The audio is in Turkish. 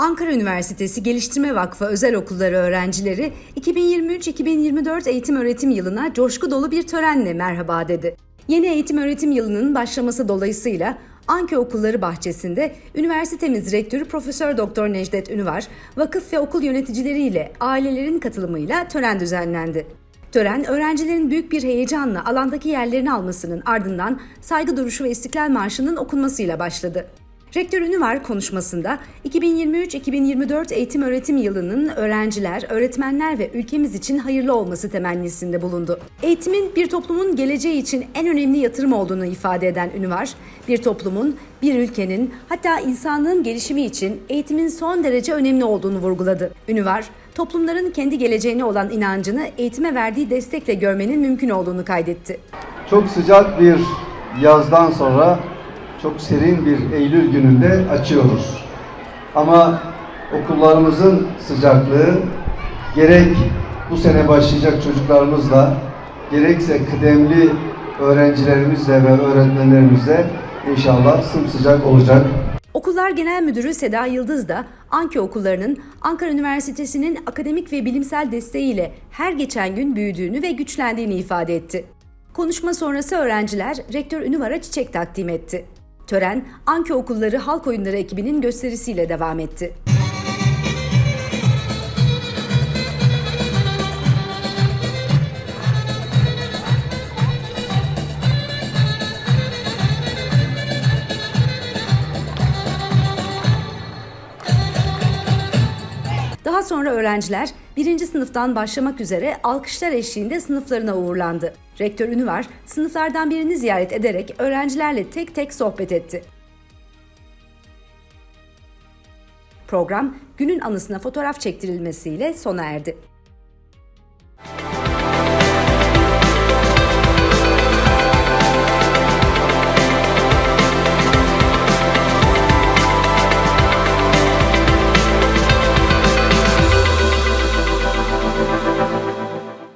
Ankara Üniversitesi Geliştirme Vakfı Özel Okulları öğrencileri 2023-2024 eğitim öğretim yılına coşku dolu bir törenle merhaba dedi. Yeni eğitim öğretim yılının başlaması dolayısıyla Anke Okulları bahçesinde üniversitemiz rektörü Profesör Doktor Necdet Ünüvar, vakıf ve okul yöneticileriyle ailelerin katılımıyla tören düzenlendi. Tören, öğrencilerin büyük bir heyecanla alandaki yerlerini almasının ardından saygı duruşu ve İstiklal Marşı'nın okunmasıyla başladı. Rektör Ünüvar konuşmasında 2023-2024 eğitim öğretim yılının öğrenciler, öğretmenler ve ülkemiz için hayırlı olması temennisinde bulundu. Eğitimin bir toplumun geleceği için en önemli yatırım olduğunu ifade eden Ünüvar, bir toplumun, bir ülkenin hatta insanlığın gelişimi için eğitimin son derece önemli olduğunu vurguladı. Ünüvar, toplumların kendi geleceğine olan inancını eğitime verdiği destekle görmenin mümkün olduğunu kaydetti. Çok sıcak bir yazdan sonra çok serin bir Eylül gününde açıyoruz. Ama okullarımızın sıcaklığı gerek bu sene başlayacak çocuklarımızla gerekse kıdemli öğrencilerimizle ve öğretmenlerimizle inşallah sımsıcak olacak. Okullar Genel Müdürü Seda Yıldız da Anke okullarının Ankara Üniversitesi'nin akademik ve bilimsel desteğiyle her geçen gün büyüdüğünü ve güçlendiğini ifade etti. Konuşma sonrası öğrenciler Rektör Ünüvar'a çiçek takdim etti. Tören, Anke Okulları Halk Oyunları ekibinin gösterisiyle devam etti. Daha sonra öğrenciler birinci sınıftan başlamak üzere alkışlar eşliğinde sınıflarına uğurlandı. Rektör Ünüvar sınıflardan birini ziyaret ederek öğrencilerle tek tek sohbet etti. Program günün anısına fotoğraf çektirilmesiyle sona erdi.